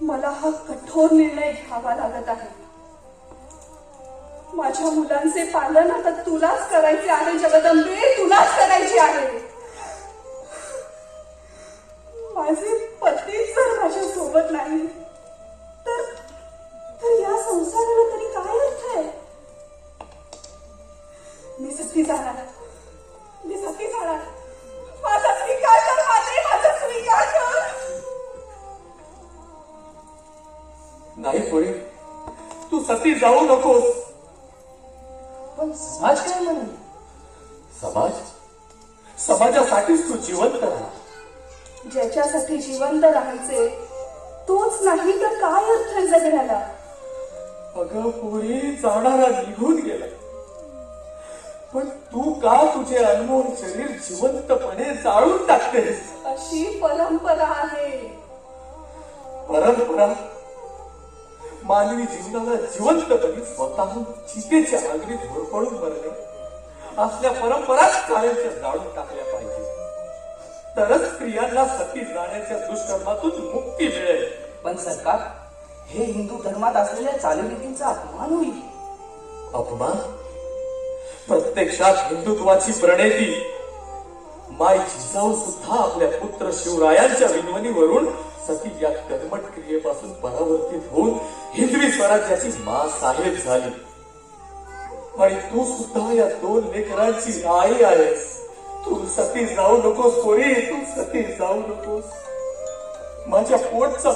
मला हा कठोर निर्णय घ्यावा लागत आहे. माझ्या मुलांचे पालन आता तुलाच करायचे आहे जगदंबे तुलाच करायचे आहे. माझे पती जर माझ्या सोबत नाही तर तर या संसाराला तरी काय अर्थ आहे? मी सती जाणार. नाही पोरी तू सती जाऊ नकोस. पण समाज काय म्हणेल समाज? समाजासाठीच तू जिवंत राहा. ज्याच्यासाठी जिवंत राहायचे तोच नाही तर काय अर्थ आहे जगण्याला? अगं पोरी जाणारा निघून गेला. पण तू का तुझे अनमोल शरीर जिवंतपणे जाळून टाकतेस? अशी परंपरा आहे. परंपरा? मानवी जीवनाला जिवंतपणे स्वतःहून चितेच्या आगरीत होरपळून मरणे असल्या परंपराच कायमच्या जाळून टाकल्या पाहिजे. तरच स्त्रियांना सती जाण्याच्या दुष्कर्मातून मुक्ती मिळेल. पण सरकार हे हिंदू धर्मात असलेल्या चालीरीतींचा अपमान होईल. अपमान? प्रत्यक्षात हिंदुत्वाची प्रणेती. माय जिजाऊ सुद्धा आपल्या पुत्र शिवरायांच्या विनवणीवरून सती या कर्मट क्रियेपासून परावर्तित होऊन हिरवी स्वराज्याची मा साहेब झाली। आणि तू सुद्धा या दोन लेकरांची आई आहेस। तू सती जाऊ नकोस पोरी तू सती जाऊ नकोस। माझ्या पोटचा